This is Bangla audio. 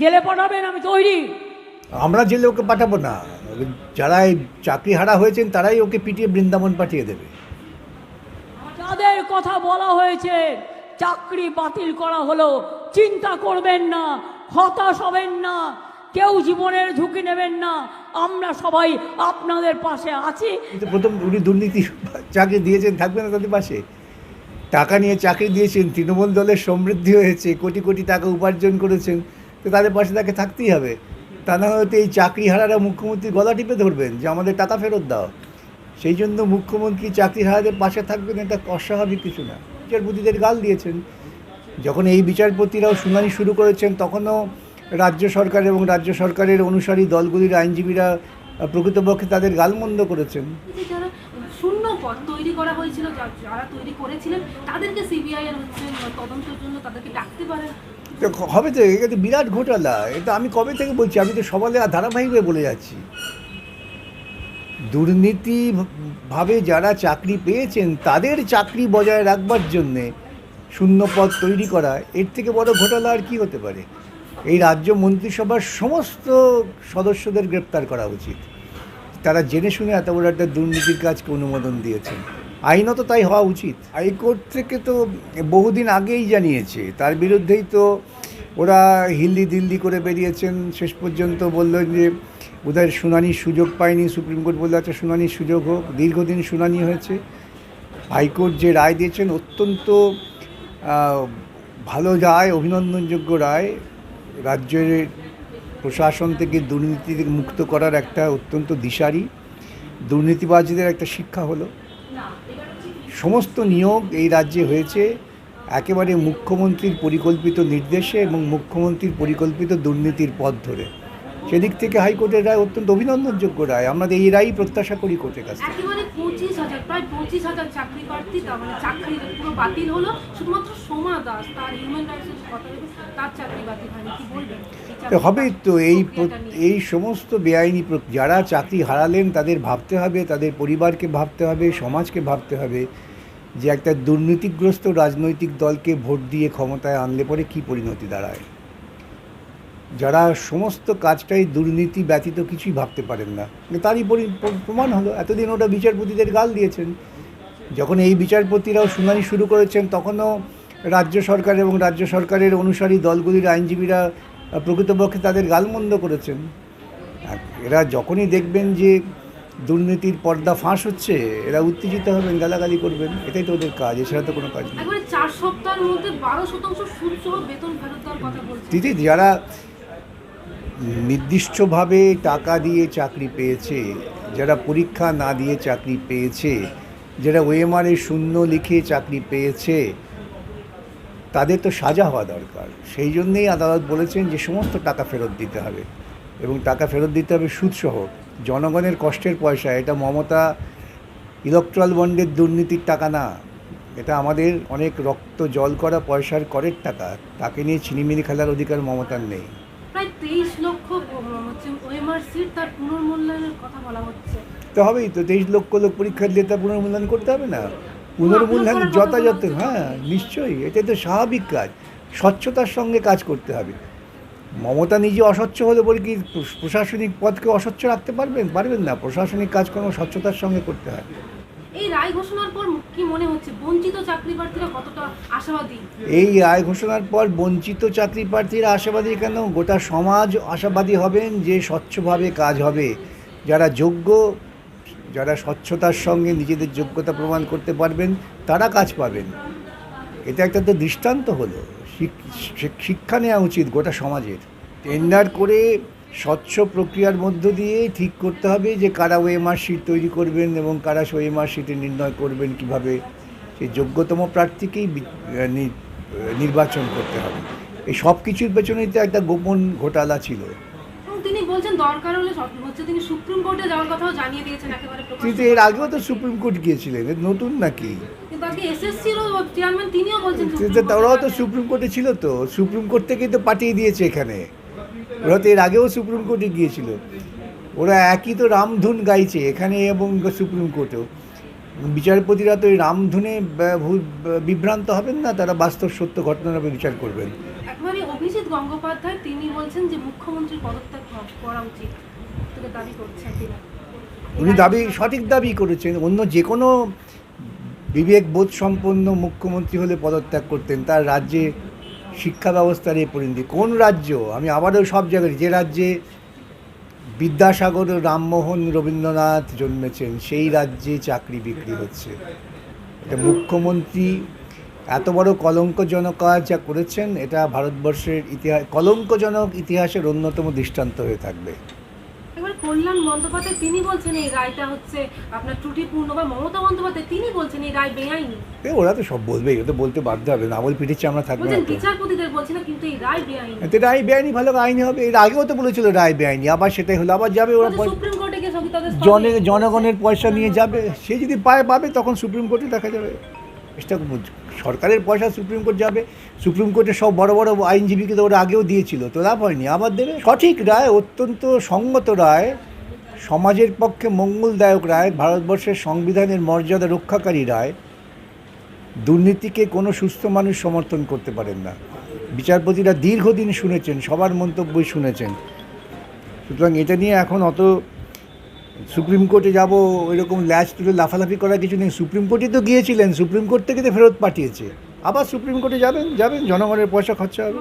জেলে পাঠাবেন আমি তৈরি। আমরা জেলে ওকে পাঠাবো না। যারা চাকরি হারা হয়েছেন তারাই ওকে পিটিয়ে বৃন্দাবন পাঠিয়ে দেবে। যাদের কথা বলা হয়েছে চাকরি বাতিল করা হলো চিন্তা করবেন না হতাশ হবেন না কেউ জীবনের ঝুঁকি নেবেন না আমরা সবাই আপনাদের পাশে আছি। প্রথম উনি দুর্নীতি চাকরি দিয়েছেন থাকবে না তাদের পাশে? টাকা নিয়ে চাকরি দিয়েছেন তৃণমূল দলের সমৃদ্ধি হয়েছে কোটি কোটি টাকা উপার্জন করেছেন। তো তাদের পাশে তাকে থাকতেই হবে। তা না হয়তো এই চাকরি হারারা মুখ্যমন্ত্রী গলা টিপে ধরবেন যে আমাদের টাকা ফেরত দাও। সেই জন্য মুখ্যমন্ত্রী চাকরি হারাদের পাশে থাকবেন এটা অস্বাভাবিক কিছু না। বিচারপতিদের গাল দিয়েছেন। যখন এই বিচারপতিরাও শুনানি শুরু করেছেন, তখনও রাজ্য সরকার এবং রাজ্য সরকারের অনুসারী দলগুলির আইনজীবীরা প্রকৃতপক্ষে তাদের গালমন্দ করেছেন। শূন্য তৈরি করা হয়েছিল যারা তৈরি করেছিলেন, তাদেরকে সিবিআই তদন্তের জন্য তাদেরকে ডাকতে পারে তো হবে তো, এটা তো বিরাট ঘোটালা এটা আমি কবে থেকে বলছি? আমি তো সবালে ধারাবাহিকভাবে বলে যাচ্ছি। দুর্নীতি ভাবে যারা চাকরি পেয়েছেন, তাদের চাকরি বজায় রাখবার জন্যে শূন্য পদ তৈরি করা, এর থেকে বড় ঘোটালা আর কি হতে পারে? এই রাজ্য মন্ত্রিসভার সমস্ত সদস্যদের গ্রেপ্তার করা উচিত। তারা জেনে শুনে এত বড় একটা দুর্নীতির কাজকে অনুমোদন দিয়েছেন। আইনত তাই হওয়া উচিত। হাইকোর্ট থেকে তো বহুদিন আগেই জানিয়েছে। তার বিরুদ্ধেই তো ওরা হিল্লি দিল্লি করে বেরিয়েছেন। শেষ পর্যন্ত বললেন যে বোধহয় শুনানির সুযোগ পায়নি। সুপ্রিম কোর্ট বলল আচ্ছা শুনানির সুযোগ হোক। দীর্ঘদিন শুনানি হয়েছে। হাইকোর্ট যে রায় দিয়েছেন, অত্যন্ত ভালো রায়, অভিনন্দনযোগ্য রায়। রাজ্যের প্রশাসন থেকে দুর্নীতি মুক্ত করার একটা অত্যন্ত দিশারি। দুর্নীতিবাজীদের একটা শিক্ষা হলো। সমস্ত নিয়োগ এই রাজ্যে হয়েছে। একেবারে মুখ্যমন্ত্রীর পরিকল্পিত নির্দেশে এবং মুখ্যমন্ত্রীর পরিকল্পিত দুর্নীতির পথ ধরে। সেদিক থেকে হাইকোর্টের রায় অত্যন্ত অভিনন্দনযোগ্য রায়। আমরা এই রায়ই প্রত্যাশা করি কোর্টের কাছে থেকে। একেবারে পঁচিশ হাজার প্রায় পঁচিশ হাজার চাকরি প্রার্থী তার মানে চাকরি পুরো বাতিল হলো। শুধুমাত্র সোমা দাস তার হিউম্যান রাইটসের কথা তার চাকরি বাতিল হয়নি। কি বলবেন? এই তো এই। এই সমস্ত বেআইনি যারা চাকরি হারালেন তাদের ভাবতে হবে তাদের পরিবারকে ভাবতে হবে সমাজকে ভাবতে হবে যে একটা দুর্নীতিগ্রস্ত রাজনৈতিক দলকে ভোট দিয়ে ক্ষমতায় আনলে পরে কী পরিণতি দাঁড়ায়। যারা সমস্ত কাজটাই দুর্নীতি ব্যতীত কিছুই ভাবতে পারেন না। তারই পরি- প্রমাণ হলো এতদিন ওটা বিচারপতিদের গাল দিয়েছেন। যখন এই বিচারপতিরাও শুনানি শুরু করেছেন তখনও রাজ্য সরকার এবং রাজ্য সরকারের অনুসারী দলগুলির আইনজীবীরা প্রকৃতপক্ষে তাদের গালমন্দ করেছেন। এরা যখনই দেখবেন যে দুর্নীতির পর্দা ফাঁস হচ্ছে এরা উত্তেজিত হবেন গালাগালি করবেন এটাই তো ওদের কাজ এছাড়া তো কোনো কাজ নেই। দিদি যারা নির্দিষ্টভাবে টাকা দিয়ে চাকরি পেয়েছে, যারা পরীক্ষা না দিয়ে চাকরি পেয়েছে, যারা ওএমআরে শূন্য লিখে চাকরি পেয়েছে, তাদের তো সাজা হওয়া দরকার। সেই জন্যেই আদালত বলেছেন যে সমস্ত টাকা ফেরত দিতে হবে এবং টাকা ফেরত দিতে হবে সুদসহ। জনগণের কষ্টের পয়সা, এটা মমতা ইলেকট্রাল বন্ডের দুর্নীতির টাকা না। এটা আমাদের অনেক রক্ত জল করা পয়সার করের টাকা। তাকে নিয়ে ছিনিমিনি খেলার অধিকার মমতার নেই। সিট তার পুনর্মূল্যায়নের কথা বলা হচ্ছে। তো হবেই তো তেইশ লক্ষ লোক পরীক্ষা দিলে তা পুনর্মূল্যায়ন করতে হবে না? পুনর্মূল্যায়ন যথাযথ হ্যাঁ নিশ্চয়ই এটা তো স্বাভাবিক কাজ। স্বচ্ছতার সঙ্গে কাজ করতে হবে। মমতা নিজে অস্বচ্ছ হলে বলে কি প্রশাসনিক পদকে অস্বচ্ছ রাখতে পারবেন? পারবেন না প্রশাসনিক কাজকর্ম স্বচ্ছতার সঙ্গে করতে হয়। এই রায় ঘোষণার পর কি মনে হচ্ছে? বঞ্চিত চাকরি প্রার্থীরা কতটা আশাবাদী? এই রায় ঘোষণার পর বঞ্চিত চাকরি প্রার্থীরা আশাবাদী কেন? গোটা সমাজ আশাবাদী হবেন যে স্বচ্ছভাবে কাজ হবে। যারা যোগ্য, যারা স্বচ্ছতার সঙ্গে নিজেদের যোগ্যতা প্রমাণ করতে পারবেন, তারা কাজ পাবেন। এটা একটা তো দৃষ্টান্ত হলো। শিক- শিক- শিক্ষা নেওয়া উচিত গোটা সমাজের। টেন্ডার করে স্বচ্ছ প্রক্রিয়ার মধ্য দিয়ে ঠিক করতে হবে যে কারা ওএমআর শিট তৈরি করবেন এবং কারা সেই ওএমআর শিটে নির্ণয় করবেন কীভাবে। সেই যোগ্যতম প্রার্থীকেই নির্বাচন করতে হবে। এই সব কিছুর পেছনেই তো একটা গোপন ঘোটালা ছিল। তিনি বলছেন দরকার হলে হচ্ছে তিনি সুপ্রিম কোর্টে যাওয়ার কথাও জানিয়ে দিয়েছেন একেবারে কিন্তু এর আগেও তো সুপ্রিম কোর্ট গিয়েছিলেন নতুন নাকি? তারাও তো সুপ্রিম কোর্টে ছিল তো সুপ্রিম কোর্ট থেকেই তো পাঠিয়ে দিয়েছে এখানে। ওরা তো এর আগেও সুপ্রিম কোর্টে গিয়েছিল। ওরা একই তো রামধুন গাইছে এখানে এবং সুপ্রিম কোর্টেও। বিচারপতিরা তো এই রামধুনে বিভ্রান্ত হবেন না তারা বাস্তব সত্য ঘটনার উপর বিচার করবেন। অভিজিৎ গঙ্গোপাধ্যায় তিনি বলছেন বলছেন যে মুখ্যমন্ত্রীর পদত্যাগ করা উচিত। দাবি করছেন উনি দাবি সঠিক দাবি করেছেন। অন্য যে কোনো বিবেকবোধ সম্পন্ন মুখ্যমন্ত্রী হলে পদত্যাগ করতেন তার রাজ্যে শিক্ষা ব্যবস্থার এই পরিণতি। কোন রাজ্য? আমি আবারও সব জায়গায় যে রাজ্যে বিদ্যাসাগর রামমোহন রবীন্দ্রনাথ জন্মেছেন, সেই রাজ্যে চাকরি বিক্রি হচ্ছে। এটা মুখ্যমন্ত্রী এত বড় কলঙ্কজনক কাজ যা করেছেন, এটা ভারতবর্ষের ইতিহাস কলঙ্কজনক ইতিহাসের অন্যতম দৃষ্টান্ত হয়ে থাকবে। কল্যাণ বন্দ্যোপাধ্যায় তিনি বলছেন এই রায়টা হচ্ছে আপনার ত্রুটিপূর্ণ বা মমতা বন্দ্যোপাধ্যায় তিনি বলছেন এই রায় বেআইনি। ওরা তো সব বলবে তো বলতে বাধ্য হবে না বল পিঠের আমরা থাকবে বলছেন না বিচারপতিদের বলছি না কিন্তু এই রায় বেআইনি। এতে রায় বেআইনি ভালো আইনি হবে এর আগেও তো বলেছিল রায় বেআইনি আবার সেটাই হলো আবার যাবে ওরা সুপ্রিম কোর্টে গিয়ে জনগণের পয়সা নিয়ে যাবে সে যদি পায় পাবে তখন সুপ্রিম কোর্টে দেখা যাবে। এটা সরকারের পয়সা সুপ্রিম কোর্ট যাবে, সুপ্রিম কোর্টে সব বড় বড় আইনজীবীকে তো ওরা আগেও দিয়েছিল, তো লাভ হয়নি। আবার দেবে। সঠিক রায়, অত্যন্ত সঙ্গত রায়, সমাজের পক্ষে মঙ্গলদায়ক রায়, ভারতবর্ষের সংবিধানের মর্যাদা রক্ষাকারী রায়, দুর্নীতিকে কোনো সুস্থ মানুষ সমর্থন করতে পারেন না। বিচারপতিরা দীর্ঘদিন শুনেছেন, সবার মন্তব্যই শুনেছেন। সুতরাং এটা নিয়ে এখন অত সুপ্রিম কোর্টে যাব এরকম ল্যাচ তুলে লাফালাফি করার কিছু নেই। সুপ্রিম কোর্টে তো গিয়েছিলেন, সুপ্রিম কোর্ট থেকে তো ফেরত পাঠিয়েছে। আবার সুপ্রিম কোর্টে যাবেন যাবেন, জনগণের পয়সা খরচা হবে।